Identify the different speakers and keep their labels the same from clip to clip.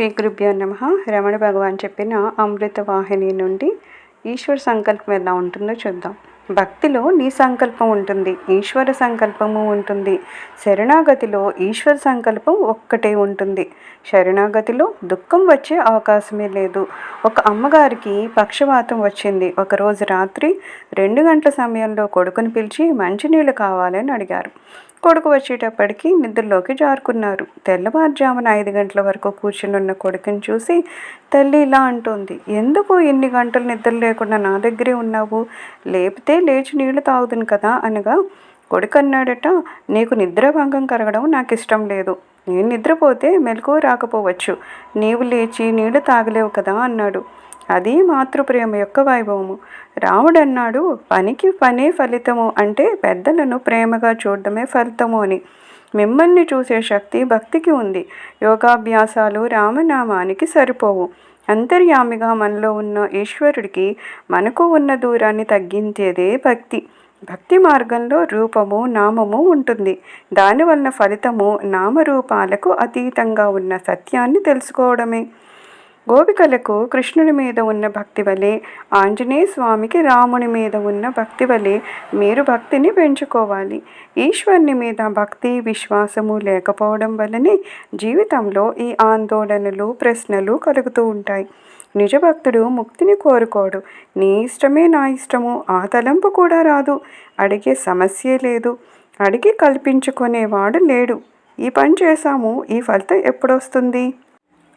Speaker 1: శ్రీ గురుభ్యో నమ. రమణ భగవాన్ చెప్పిన అమృత వాహిని నుండి ఈశ్వర సంకల్పం ఎలా ఉంటుందో చూద్దాం. భక్తిలో నీ సంకల్పం ఉంటుంది ఈశ్వర సంకల్పము ఉంటుంది. శరణాగతిలో ఈశ్వర సంకల్పం ఒక్కటే ఉంటుంది. శరణాగతిలో దుఃఖం వచ్చే అవకాశమే లేదు. ఒక అమ్మగారికి పక్షవాతం వచ్చింది. ఒకరోజు రాత్రి రెండు గంటల సమయంలో కొడుకుని పిలిచి మంచినీళ్ళు కావాలని అడిగారు. కొడుకు వచ్చేటప్పటికి నిద్రలోకి జారుకున్నారు. తెల్లవారుజామున ఐదు గంటల వరకు కూర్చుని ఉన్న కొడుకుని చూసి తల్లి ఇలా అంటోంది ఎందుకు ఎన్ని గంటలు నిద్ర లేకుండా నా దగ్గరే ఉన్నావు? లేపితే లేచి నీళ్ళు తాగుదును కదా అనగా కొడుకు అన్నాడట నీకు నిద్రాభంగం కరగడం నాకు ఇష్టం లేదు. నేను నిద్రపోతే మెలకు రాకపోవచ్చు. నీవు లేచి నీళ్ళు తాగలేవు కదా అన్నాడు. అది మాతృప్రేమ యొక్క వైభవము. రాముడన్నాడు పనికి పనే ఫలితము అంటే పెద్దలను ప్రేమగా చూడడమే ఫలితము అని. మిమ్మల్ని చూసే శక్తి భక్తికి ఉంది. యోగాభ్యాసాలు రామనామానికి సరిపోవు. అంతర్యామిగా మనలో ఉన్న ఈశ్వరుడికి మనకు ఉన్న దూరాన్ని తగ్గించేదే భక్తి. భక్తి మార్గంలో రూపము నామము ఉంటుంది. దానివల్ల ఫలితము నామరూపాలకు అతీతంగా ఉన్న సత్యాన్ని తెలుసుకోవడమే. గోపికలకు కృష్ణుని మీద ఉన్న భక్తి వలె ఆంజనేయ స్వామికి రాముని మీద ఉన్న భక్తి వలె మీరు భక్తిని పెంచుకోవాలి. ఈశ్వరుని మీద భక్తి విశ్వాసము లేకపోవడం వల్లనే జీవితంలో ఈ ఆందోళనలు ప్రశ్నలు కలుగుతూ ఉంటాయి. నిజభక్తుడు ముక్తిని కోరుకోడు. నీ ఇష్టమే నా ఇష్టము ఆ తలంపు కూడా రాదు. అడిగే సమస్యే లేదు. అడిగి కల్పించుకునేవాడు లేడు. ఈ పని చేశాము ఈ ఫలితం ఎప్పుడొస్తుంది?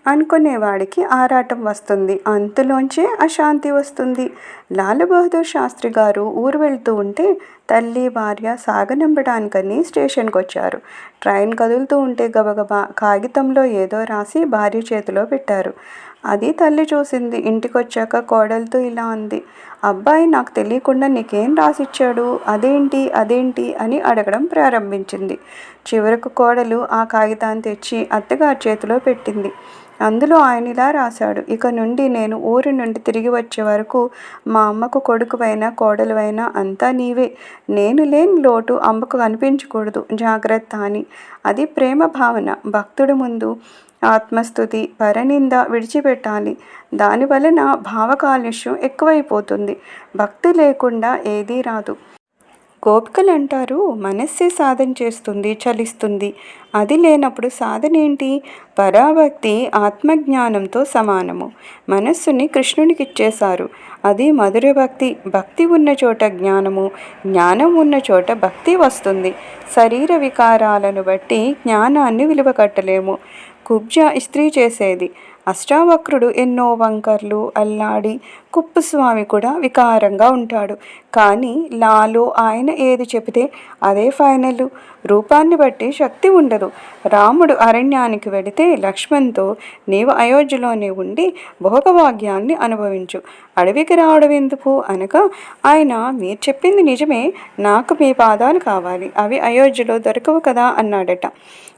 Speaker 1: అనుకునేవాడికి ఆరాటం వస్తుంది. అంతులోంచే అశాంతి వస్తుంది. లాల్ బహదూర్ శాస్త్రి గారు ఊరు వెళ్తూ ఉంటే తల్లి భార్య సాగనంపడానికని స్టేషన్కి వచ్చారు ట్రైన్ కదులుతూ ఉంటే గబగబా కాగితంలో ఏదో రాసి భార్య చేతిలో పెట్టారు. అది తల్లి చూసింది. ఇంటికి వచ్చాక కోడలతో ఇలా అంది. అబ్బాయి నాకు తెలియకుండా నీకేం రాసిచ్చాడు? అదేంటి? అదేంటి? అని అడగడం ప్రారంభించింది. చివరకు కోడలు ఆ కాగితాన్ని తెచ్చి అత్తగారి చేతిలో పెట్టింది. అందులో ఆయన ఇలా రాశాడు ఇక నుండి నేను ఊరి నుండి తిరిగి వచ్చే వరకు మా అమ్మకు కొడుకువైనా కోడలువైనా అంతా నీవే. నేను లేని లోటు అమ్మకు కనిపించకూడదు. జాగ్రత్త అని. అది ప్రేమ భావన. భక్తుడి ముందు ఆత్మస్థుతి పరనింద విడిచిపెట్టాలి. దానివలన భావ కాలుష్యం ఎక్కువైపోతుంది. భక్తి లేకుండా ఏదీ రాదు. గోపికలు అంటారు మనస్సే సాధన చేస్తుంది చలిస్తుంది. అది లేనప్పుడు సాధన ఏంటి పరాభక్తి ఆత్మజ్ఞానంతో సమానము. మనస్సుని కృష్ణునికి ఇచ్చేశారు అది మధుర భక్తి భక్తి ఉన్న చోట జ్ఞానము జ్ఞానం ఉన్న చోట భక్తి వస్తుంది. శరీర వికారాలను బట్టి జ్ఞానాన్ని విలువ కట్టలేము కుబ్జ ఇస్త్రీ చేసేది. అష్టావక్రుడు ఎన్నో వంకర్లు అల్లాడి కుప్పుస్వామి కూడా వికారంగా ఉంటాడు. కానీ లాలో ఆయన ఏది చెబితే అదే ఫైనల్. రూపాన్ని బట్టి శక్తి ఉండదు. రాముడు అరణ్యానికి వెడితే లక్ష్మణ్తో నీవు అయోధ్యలోనే ఉండి భోగభాగ్యాన్ని అనుభవించు. అడవికి రావడం ఎందుకు? అనగా ఆయన మీరు చెప్పింది నిజమే నాకు మీ పాదాలు కావాలి. అవి అయోధ్యలో దొరకవు కదా? అన్నాడట.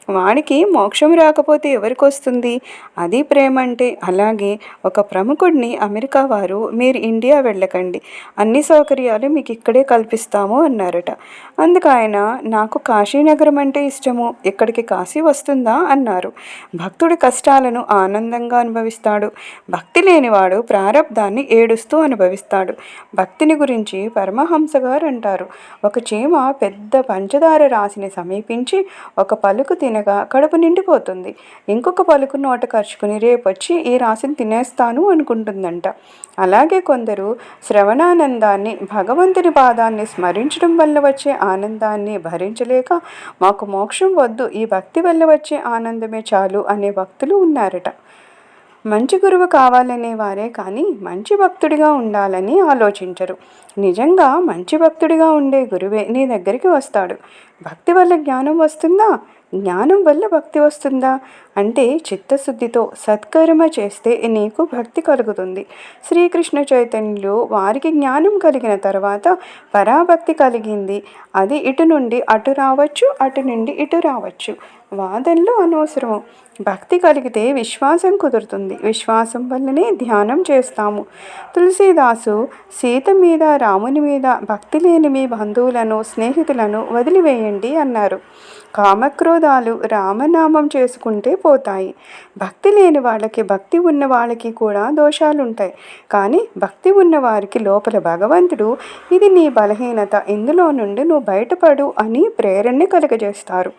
Speaker 1: వాడికి మోక్షం రాకపోతే ఎవరికి వస్తుంది అది ప్రేమ అంటే అలాగే ఒక ప్రముఖుడిని అమెరికా వారు మీరు ఇండియా వెళ్ళకండి. అన్ని సౌకర్యాలు మీకు ఇక్కడే కల్పిస్తాము అన్నారట. అందుకు ఆయన నాకు కాశీనగరం అంటే ఇష్టము ఇక్కడికి కాశీ వస్తుందా అన్నారు. భక్తుడి కష్టాలను ఆనందంగా అనుభవిస్తాడు. భక్తి లేనివాడు ప్రారంధాన్ని ఏడుస్తూ అనుభవిస్తాడు. భక్తిని గురించి పరమహంస గారు అంటారు. ఒక చీమ పెద్ద పంచదార రాశిని సమీపించి ఒక పలుకు తిని తినగా కడుపు నిండిపోతుంది. ఇంకొక పలుకు నోట ఖర్చుకుని రేపొచ్చి ఈ రాశిని తినేస్తాను అనుకుంటుందంట. అలాగే కొందరు శ్రవణానందాన్ని భగవంతుని పాదాన్ని స్మరించడం వల్ల వచ్చే ఆనందాన్ని భరించలేక మాకు మోక్షం వద్దు ఈ భక్తి వల్ల వచ్చే ఆనందమే చాలు అనే భక్తులు ఉన్నారట. మంచి గురువు కావాలనే వారే కానీ మంచి భక్తుడిగా ఉండాలని ఆలోచించరు. నిజంగా మంచి భక్తుడిగా ఉండే గురువే నీ దగ్గరికి వస్తాడు. భక్తి వల్ల జ్ఞానం వస్తుందా? జ్ఞానం వల్ల భక్తి వస్తుందా? అంటే చిత్తశుద్ధితో సత్కర్మ చేస్తే నీకు భక్తి కలుగుతుంది. శ్రీకృష్ణ చైతన్యులు వారికి జ్ఞానం కలిగిన తర్వాత పరాభక్తి కలిగింది. అది ఇటు నుండి అటు రావచ్చు అటు నుండి ఇటు రావచ్చు. వాదనలు అనవసరం భక్తి కలిగితే విశ్వాసం కుదురుతుంది. విశ్వాసం వల్లనే ధ్యానం చేస్తాము. తులసీదాసు సీత మీద రాముని మీద భక్తి లేని మీ బంధువులను స్నేహితులను వదిలివేయండి అన్నారు. కామక్రోధాలు రామనామం చేసుకుంటే పోతాయి. భక్తి లేని వాళ్ళకి భక్తి ఉన్న వాళ్ళకి కూడా దోషాలుంటాయి. కానీ భక్తి ఉన్న వారికి లోపల భగవంతుడు ఇది నీ బలహీనత ఇందులో నుండి నువ్వు బయటపడు అని ప్రేరణని కలుగజేస్తారు.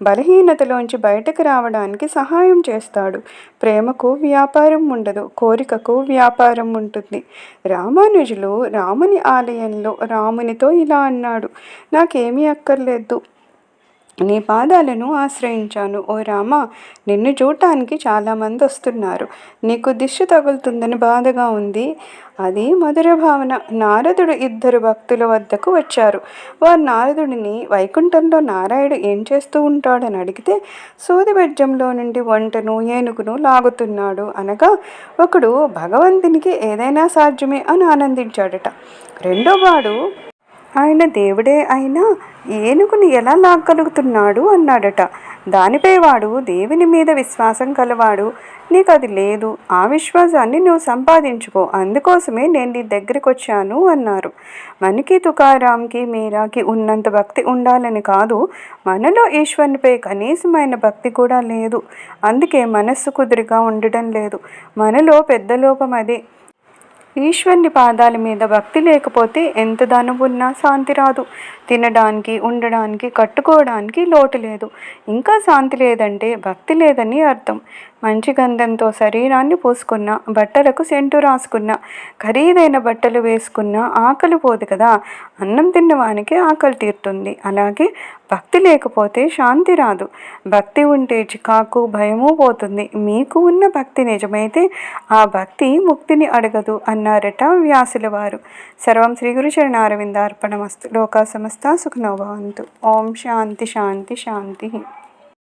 Speaker 1: బలహీనతలోంచి బయటకు రావడానికి సహాయం చేస్తాడు. ప్రేమకు వ్యాపారం ఉండదు కోరికకు వ్యాపారం ఉంటుంది. రామానుజులు రాముని ఆలయంలో రామునితో ఇలా అన్నాడు నాకేమీ అక్కర్లేదు. నీ పాదాలను ఆశ్రయించాను. ఓ రామ నిన్ను చూడటానికి చాలామంది వస్తున్నారు నీకు దిష్టి తగులుతుందని బాధగా ఉంది. అది మధుర భావన. నారదుడు ఇద్దరు భక్తుల వద్దకు వచ్చారు. వారు నారదుడిని వైకుంఠంలో నారాయణుడు ఏం చేస్తూ ఉంటాడని అడిగితే సూదిబెజ్జంలో నుండి వంటను ఏనుగును లాగుతున్నాడు అనగా ఒకడు భగవంతునికి ఏదైనా సాధ్యమే అని ఆనందించాడట. రెండో వాడు ఆయన దేవుడే అయినా ఏనుగుని ఎలా లాగలుగుతున్నాడు అన్నాడట. దానిపై వాడు దేవుని మీద విశ్వాసం కలవాడు. నీకు అది లేదు. ఆ విశ్వాసాన్ని నువ్వు సంపాదించుకో. అందుకోసమే నేను నీ దగ్గరికి వచ్చాను అన్నారు. మనకి తుకారాంకి మీరాకి ఉన్నంత భక్తి ఉండాలని కాదు. మనలో ఈశ్వరునిపై కనీసమైన భక్తి కూడా లేదు. అందుకే మనస్సు కుదురుగా ఉండడం లేదు. మనలో పెద్ద లోపం అదే. ఈశ్వరుని పాదాల మీద భక్తి లేకపోతే ఎంత ధనమున్నా శాంతి రాదు. తినడానికి ఉండడానికి కట్టుకోవడానికి లోటు లేదు. ఇంకా శాంతి లేదంటే భక్తి లేదని అర్థం. మంచి గంధంతో శరీరాన్ని పూసుకున్న బట్టలకు సెంటు రాసుకున్న ఖరీదైన బట్టలు వేసుకున్న ఆకలి పోదు కదా. అన్నం తిన్నవానికి ఆకలి తీరుతుంది. అలాగే భక్తి లేకపోతే శాంతి రాదు. భక్తి ఉంటే చికాకు భయము పోతుంది. మీకు ఉన్న భక్తి నిజమైతే ఆ భక్తి ముక్తిని అడగదు అన్నారట వ్యాసుల వారు సర్వం శ్రీ గురు చరణారవిందార్పణమస్తు లోకా సమస్త సుఖనోభవంతు ఓం శాంతి శాంతి శాంతి.